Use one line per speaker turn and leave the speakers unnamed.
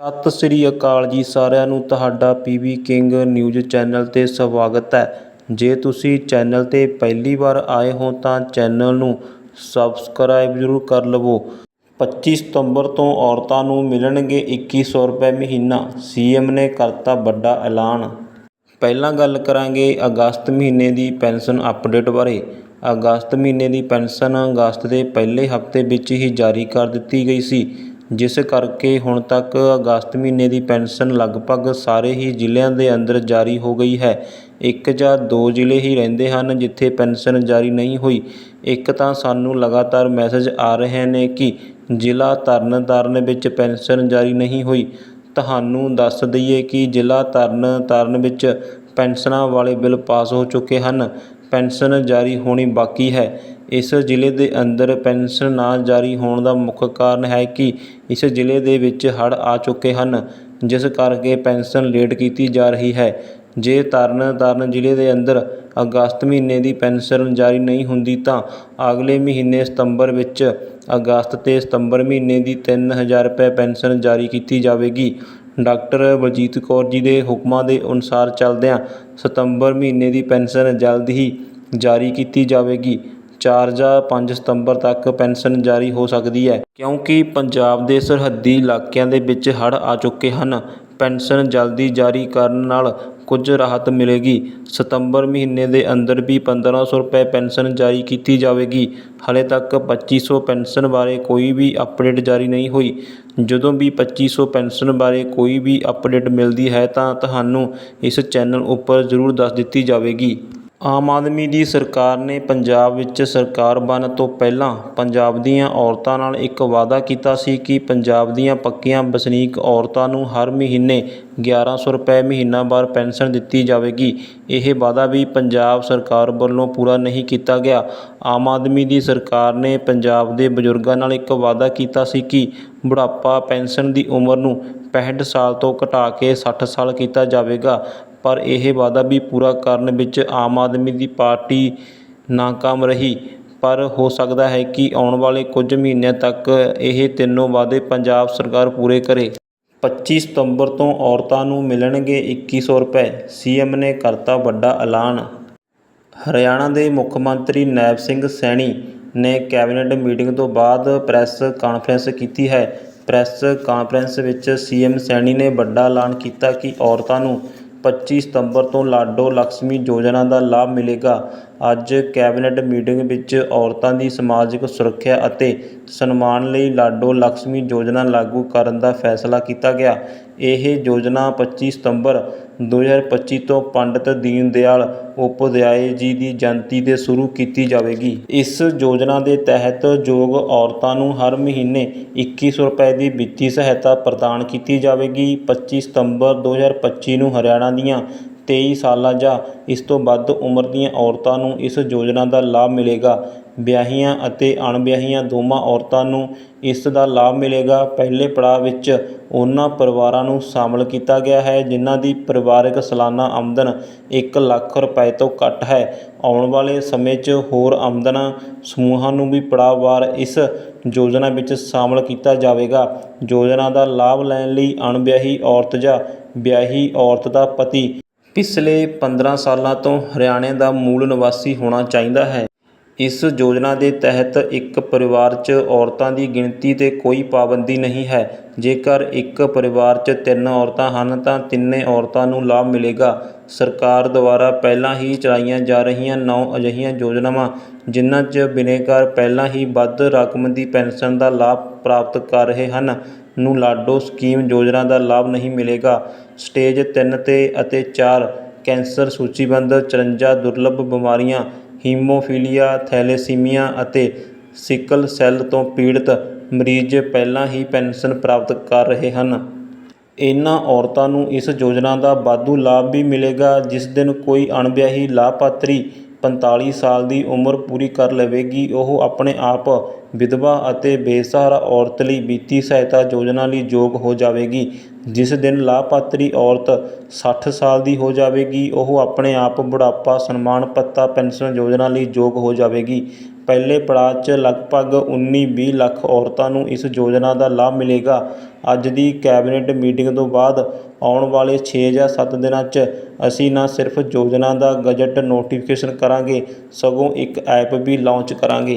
ਸਤਿ ਸ੍ਰੀ ਅਕਾਲ ਜੀ ਸਾਰਿਆਂ ਨੂੰ, ਤੁਹਾਡਾ ਪੀਵੀ ਕਿੰਗ ਨਿਊਜ਼ ਚੈਨਲ 'ਤੇ ਸਵਾਗਤ ਹੈ। ਜੇ ਤੁਸੀਂ ਚੈਨਲ 'ਤੇ ਪਹਿਲੀ ਵਾਰ ਆਏ ਹੋ ਤਾਂ ਚੈਨਲ ਨੂੰ ਸਬਸਕ੍ਰਾਈਬ ਜ਼ਰੂਰ ਕਰ ਲਵੋ। 25 ਸਤੰਬਰ ਤੋਂ ਔਰਤਾਂ ਨੂੰ ਮਿਲਣਗੇ 2100 ਰੁਪਏ ਮਹੀਨਾ ਸੀਐਮ ਨੇ ਕਰਤਾ ਵੱਡਾ ਐਲਾਨ। ਪਹਿਲਾਂ ਗੱਲ ਕਰਾਂਗੇ ਅਗਸਤ ਮਹੀਨੇ ਦੀ ਪੈਨਸ਼ਨ ਅਪਡੇਟ ਬਾਰੇ। ਅਗਸਤ ਮਹੀਨੇ ਦੀ ਪੈਨਸ਼ਨ ਅਗਸਤ ਦੇ ਪਹਿਲੇ ਹਫ਼ਤੇ ਵਿੱਚ ਹੀ ਜਾਰੀ ਕਰ ਦਿੱਤੀ ਗਈ ਸੀ। ਜਿਸ ਕਰਕੇ ਹੁਣ ਤੱਕ ਅਗਸਤ ਮਹੀਨੇ ਦੀ ਪੈਨਸ਼ਨ ਲਗਭਗ ਸਾਰੇ ਹੀ ਜ਼ਿਲ੍ਹਿਆਂ ਦੇ ਅੰਦਰ ਜਾਰੀ ਹੋ ਗਈ ਹੈ। ਇੱਕ ਜਾਂ ਦੋ ਜ਼ਿਲ੍ਹੇ ਹੀ ਰਹਿੰਦੇ ਹਨ ਜਿੱਥੇ ਪੈਨਸ਼ਨ ਜਾਰੀ ਨਹੀਂ ਹੋਈ। ਇੱਕ ਤਾਂ ਸਾਨੂੰ ਲਗਾਤਾਰ ਮੈਸੇਜ ਆ ਰਹੇ ਨੇ ਕਿ ਜ਼ਿਲ੍ਹਾ ਤਰਨਤਾਰਨ ਵਿੱਚ ਪੈਨਸ਼ਨ ਜਾਰੀ ਨਹੀਂ ਹੋਈ। ਤੁਹਾਨੂੰ ਦੱਸ ਦਈਏ ਕਿ ਜ਼ਿਲ੍ਹਾ ਤਰਨ ਤਾਰਨ ਵਿੱਚ ਪੈਨਸ਼ਨਾਂ ਵਾਲੇ ਬਿੱਲ ਪਾਸ ਹੋ ਚੁੱਕੇ ਹਨ। ਪੈਨਸ਼ਨ ਜਾਰੀ ਹੋਣੀ ਬਾਕੀ ਹੈ। ਇਸ ਜ਼ਿਲ੍ਹੇ ਦੇ ਅੰਦਰ ਪੈਨਸ਼ਨ ਨਾ ਜਾਰੀ ਹੋਣ ਦਾ ਮੁੱਖ ਕਾਰਨ ਹੈ ਕਿ ਇਸ ਜ਼ਿਲ੍ਹੇ ਦੇ ਵਿੱਚ ਹੜ੍ਹ ਆ ਚੁੱਕੇ ਹਨ, ਜਿਸ ਕਰਕੇ ਪੈਨਸ਼ਨ ਲੇਟ ਕੀਤੀ ਜਾ ਰਹੀ ਹੈ। ਜੇ ਤਰਨ ਤਾਰਨ ਜ਼ਿਲ੍ਹੇ ਦੇ ਅੰਦਰ ਅਗਸਤ ਮਹੀਨੇ ਦੀ ਪੈਨਸ਼ਨ ਜਾਰੀ ਨਹੀਂ ਹੁੰਦੀ ਤਾਂ ਅਗਲੇ ਮਹੀਨੇ ਸਤੰਬਰ ਵਿੱਚ ਅਗਸਤ ਤੇ ਸਤੰਬਰ ਮਹੀਨੇ ਦੀ ਤਿੰਨ ਹਜ਼ਾਰ ਰੁਪਏ ਪੈਨਸ਼ਨ ਜਾਰੀ ਕੀਤੀ ਜਾਵੇਗੀ। ਡਾਕਟਰ ਬਲਜੀਤ ਕੌਰ ਜੀ ਦੇ ਹੁਕਮਾਂ ਦੇ ਅਨੁਸਾਰ ਚੱਲਦਿਆਂ ਸਤੰਬਰ ਮਹੀਨੇ ਦੀ ਪੈਨਸ਼ਨ ਜਲਦ ਹੀ ਜਾਰੀ ਕੀਤੀ ਜਾਵੇਗੀ। ਚਾਰ ਜਾਂ ਪੰਜ ਸਤੰਬਰ ਤੱਕ ਪੈਨਸ਼ਨ ਜਾਰੀ ਹੋ ਸਕਦੀ ਹੈ, ਕਿਉਂਕਿ ਪੰਜਾਬ ਦੇ ਸਰਹੱਦੀ ਇਲਾਕਿਆਂ ਦੇ ਵਿੱਚ ਹੜ੍ਹ ਆ ਚੁੱਕੇ ਹਨ। ਪੈਨਸ਼ਨ ਜਲਦੀ ਜਾਰੀ ਕਰਨ ਨਾਲ ਕੁਝ ਰਾਹਤ ਮਿਲੇਗੀ। ਸਤੰਬਰ ਮਹੀਨੇ ਦੇ ਅੰਦਰ ਵੀ 1500 ਰੁਪਏ ਪੈਨਸ਼ਨ ਜਾਰੀ ਕੀਤੀ ਜਾਵੇਗੀ। ਹਾਲੇ ਤੱਕ 2500 ਪੈਨਸ਼ਨ ਬਾਰੇ ਕੋਈ ਵੀ ਅਪਡੇਟ ਜਾਰੀ ਨਹੀਂ ਹੋਈ। ਜਦੋਂ ਵੀ 2500 ਪੈਨਸ਼ਨ ਬਾਰੇ ਕੋਈ ਵੀ ਅਪਡੇਟ ਮਿਲਦੀ ਹੈ ਤਾਂ ਤੁਹਾਨੂੰ ਇਸ ਚੈਨਲ ਉੱਪਰ ਜ਼ਰੂਰ ਦੱਸ ਦਿੱਤੀ ਜਾਵੇਗੀ। ਆਮ ਆਦਮੀ ਦੀ ਸਰਕਾਰ ਨੇ ਪੰਜਾਬ ਵਿੱਚ ਸਰਕਾਰ ਬਣਨ ਤੋਂ ਪਹਿਲਾਂ ਪੰਜਾਬ ਦੀਆਂ ਔਰਤਾਂ ਨਾਲ ਇੱਕ ਵਾਅਦਾ ਕੀਤਾ ਸੀ ਕਿ ਪੰਜਾਬ ਦੀਆਂ ਪੱਕੀਆਂ ਵਸਨੀਕ ਔਰਤਾਂ ਨੂੰ ਹਰ ਮਹੀਨੇ 1100 ਰੁਪਏ ਮਹੀਨਾਵਾਰ ਪੈਨਸ਼ਨ ਦਿੱਤੀ ਜਾਵੇਗੀ। ਇਹ ਵਾਅਦਾ ਵੀ ਪੰਜਾਬ ਸਰਕਾਰ ਵੱਲੋਂ ਪੂਰਾ ਨਹੀਂ ਕੀਤਾ ਗਿਆ। ਆਮ ਆਦਮੀ ਦੀ ਸਰਕਾਰ ਨੇ ਪੰਜਾਬ ਦੇ ਬਜ਼ੁਰਗਾਂ ਨਾਲ ਇੱਕ ਵਾਅਦਾ ਕੀਤਾ ਸੀ ਕਿ ਬੁਢਾਪਾ ਪੈਨਸ਼ਨ ਦੀ ਉਮਰ ਨੂੰ 65 ਸਾਲ ਤੋਂ ਘਟਾ ਕੇ ਸੱਠ ਸਾਲ ਕੀਤਾ ਜਾਵੇਗਾ, ਪਰ ਇਹ ਵਾਅਦਾ ਵੀ ਪੂਰਾ ਕਰਨ ਵਿੱਚ ਆਮ ਆਦਮੀ ਦੀ ਪਾਰਟੀ ਨਾਕਾਮ ਰਹੀ। ਪਰ ਹੋ ਸਕਦਾ ਹੈ ਕਿ ਆਉਣ ਵਾਲੇ ਕੁਝ ਮਹੀਨਿਆਂ ਤੱਕ ਇਹ ਤਿੰਨੋਂ ਵਾਅਦੇ ਪੰਜਾਬ ਸਰਕਾਰ ਪੂਰੇ ਕਰੇ। 25 ਸਤੰਬਰ ਤੋਂ ਔਰਤਾਂ ਨੂੰ ਮਿਲਣਗੇ 2100 ਰੁਪਏ ਸੀਐਮ ਨੇ ਕਰਤਾ ਵੱਡਾ ਐਲਾਨ। ਹਰਿਆਣਾ ਦੇ ਮੁੱਖ ਮੰਤਰੀ ਨੈਬ ਸਿੰਘ ਸੈਣੀ ਨੇ ਕੈਬਨਿਟ ਮੀਟਿੰਗ ਤੋਂ ਬਾਅਦ ਪ੍ਰੈਸ ਕਾਨਫਰੰਸ ਕੀਤੀ ਹੈ। ਪ੍ਰੈਸ ਕਾਨਫਰੰਸ ਵਿੱਚ ਸੀਐਮ ਸੈਣੀ ਨੇ ਵੱਡਾ ਐਲਾਨ ਕੀਤਾ ਕਿ ਔਰਤਾਂ ਨੂੰ 25 ਸਤੰਬਰ ਤੋਂ ਲਾਡੋ ਲਕਸ਼ਮੀ ਯੋਜਨਾ ਦਾ ਲਾਭ ਮਿਲੇਗਾ। ਅੱਜ ਕੈਬਨਿਟ ਮੀਟਿੰਗ ਵਿੱਚ ਔਰਤਾਂ ਦੀ ਸਮਾਜਿਕ ਸੁਰੱਖਿਆ ਅਤੇ ਸਨਮਾਨ ਲਈ ਲਾਡੋ ਲਕਸ਼ਮੀ ਯੋਜਨਾ ਲਾਗੂ ਕਰਨ ਦਾ ਫੈਸਲਾ ਕੀਤਾ ਗਿਆ। ਇਹ ਯੋਜਨਾ 25 ਸਤੰਬਰ 2025 ਤੋਂ ਪੰਡਿਤ ਦੀਨ ਦਿਆਲ ਉਪਾਧਿਆਏ ਜੀ ਦੀ ਜਯੰਤੀ 'ਤੇ ਸ਼ੁਰੂ ਕੀਤੀ ਜਾਵੇਗੀ। ਇਸ ਯੋਜਨਾ ਦੇ ਤਹਿਤ ਯੋਗ ਔਰਤਾਂ ਨੂੰ ਹਰ ਮਹੀਨੇ ਇੱਕੀ ਸੌ ਰੁਪਏ ਦੀ ਵਿੱਤੀ ਸਹਾਇਤਾ ਪ੍ਰਦਾਨ ਕੀਤੀ ਜਾਵੇਗੀ। 25 ਸਤੰਬਰ 2025 ਨੂੰ ਹਰਿਆਣਾ ਦੀਆਂ ਤੇਈ ਸਾਲਾਂ ਜਾਂ ਇਸ ਤੋਂ ਵੱਧ ਉਮਰ ਦੀਆਂ ਔਰਤਾਂ ਨੂੰ ਇਸ ਯੋਜਨਾ ਦਾ ਲਾਭ ਮਿਲੇਗਾ। ਵਿਆਹੀਆਂ ਅਤੇ ਅਣਵਿਆਹੀਆਂ ਦੋਵਾਂ ਔਰਤਾਂ ਨੂੰ ਇਸ ਦਾ ਲਾਭ ਮਿਲੇਗਾ। ਪਹਿਲੇ ਪੜਾਅ ਵਿੱਚ ਉਹਨਾਂ ਪਰਿਵਾਰਾਂ ਨੂੰ ਸ਼ਾਮਲ ਕੀਤਾ ਗਿਆ ਹੈ, ਜਿਨ੍ਹਾਂ ਦੀ ਪਰਿਵਾਰਕ ਸਾਲਾਨਾ ਆਮਦਨ ਇੱਕ ਲੱਖ ਰੁਪਏ ਤੋਂ ਘੱਟ ਹੈ। ਆਉਣ ਵਾਲੇ ਸਮੇਂ 'ਚ ਹੋਰ ਆਮਦਨ ਸਮੂਹਾਂ ਨੂੰ ਵੀ ਪੜਾਅਵਾਰ ਇਸ ਯੋਜਨਾ ਵਿੱਚ ਸ਼ਾਮਲ ਕੀਤਾ ਜਾਵੇਗਾ। ਯੋਜਨਾ ਦਾ ਲਾਭ ਲੈਣ ਲਈ ਅਣਵਿਆਹੀ ਔਰਤ ਜਾਂ ਵਿਆਹੀ ਔਰਤ ਦਾ ਪਤੀ ਪਿਛਲੇ 15 ਸਾਲਾਂ ਤੋਂ ਹਰਿਆਣੇ ਦਾ ਮੂਲ ਨਿਵਾਸੀ ਹੋਣਾ ਚਾਹੀਦਾ ਹੈ। ਇਸ ਯੋਜਨਾ ਦੇ ਤਹਿਤ ਇੱਕ ਪਰਿਵਾਰ 'ਚ ਔਰਤਾਂ ਦੀ ਗਿਣਤੀ 'ਤੇ ਕੋਈ ਪਾਬੰਦੀ ਨਹੀਂ ਹੈ। ਜੇਕਰ ਇੱਕ ਪਰਿਵਾਰ 'ਚ ਤਿੰਨ ਔਰਤਾਂ ਹਨ ਤਾਂ ਤਿੰਨੇ ਔਰਤਾਂ ਨੂੰ ਲਾਭ ਮਿਲੇਗਾ। ਸਰਕਾਰ ਦੁਆਰਾ ਪਹਿਲਾਂ ਹੀ ਚਲਾਈਆਂ ਜਾ ਰਹੀਆਂ ਨੌ ਅਜਿਹੀਆਂ ਯੋਜਨਾਵਾਂ, ਜਿਨ੍ਹਾਂ 'ਚ ਬਿਨੈਕਾਰ ਪਹਿਲਾਂ ਹੀ ਵੱਧ ਰਕਮ ਦੀ ਪੈਨਸ਼ਨ ਦਾ ਲਾਭ ਪ੍ਰਾਪਤ ਕਰ ਰਹੇ ਹਨ। ਨੂੰ ਲਾਡੋ ਸਕੀਮ ਯੋਜਨਾ ਦਾ ਲਾਭ ਨਹੀਂ ਮਿਲੇਗਾ। ਸਟੇਜ ਤਿੰਨ ਤੇ ਅਤੇ ਚਾਰ ਕੈਂਸਰ ਸੂਚੀਬੱਧ 54 ਦੁਰਲੱਭ ਬਿਮਾਰੀਆਂ, ਹੀਮੋਫੀਲੀਆ, ਥੈਲੇਸੀਮੀਆ ਅਤੇ ਸਿਕਲ ਸੈੱਲ ਤੋਂ ਪੀੜਤ ਮਰੀਜ਼ ਪਹਿਲਾਂ ਹੀ ਪੈਨਸ਼ਨ ਪ੍ਰਾਪਤ ਕਰ ਰਹੇ ਹਨ। ਇਨ੍ਹਾਂ ਔਰਤਾਂ ਨੂੰ ਇਸ ਯੋਜਨਾ ਦਾ ਵਾਧੂ ਲਾਭ ਵੀ ਮਿਲੇਗਾ, ਜਿਸ ਦਿਨ ਕੋਈ ਅਣਵਿਆਹੀ ਲਾਭਪਾਤਰੀ 45 ਸਾਲ ਦੀ ਉਮਰ ਪੂਰੀ ਕਰ ਲਵੇਗੀ। ਉਹ ਆਪਣੇ ਆਪ ਵਿਧਵਾ ਅਤੇ ਬੇਸਹਾਰਾ ਔਰਤ ਲਈ ਵਿੱਤੀ ਸਹਾਇਤਾ ਯੋਜਨਾ ਲਈ ਯੋਗ ਹੋ ਜਾਵੇਗੀ। ਜਿਸ ਦਿਨ ਲਾਭਪਾਤਰੀ ਔਰਤ 60 ਸਾਲ ਦੀ ਹੋ ਜਾਵੇਗੀ, ਉਹ ਆਪਣੇ ਆਪ ਬੁਢਾਪਾ, ਸਨਮਾਨ, ਭੱਤਾ, ਪੈਨਸ਼ਨ ਯੋਜਨਾ ਲਈ ਯੋਗ ਹੋ ਜਾਵੇਗੀ। ਪਹਿਲੇ ਪੜਾਅ 'ਚ ਲਗਭਗ ਉੱਨੀ ਵੀਹ ਲੱਖ ਔਰਤਾਂ ਨੂੰ ਇਸ ਯੋਜਨਾ ਦਾ ਲਾਭ ਮਿਲੇਗਾ। ਅੱਜ ਦੀ ਕੈਬਨਿਟ ਮੀਟਿੰਗ ਤੋਂ ਬਾਅਦ ਆਉਣ ਵਾਲੇ ਛੇ ਜਾਂ ਸੱਤ ਦਿਨਾਂ 'ਚ ਅਸੀਂ ਨਾ ਸਿਰਫ ਯੋਜਨਾ ਦਾ ਗਜਟ ਨੋਟੀਫਿਕੇਸ਼ਨ ਕਰਾਂਗੇ, ਸਗੋਂ ਇੱਕ ਐਪ ਵੀ ਲਾਂਚ ਕਰਾਂਗੇ।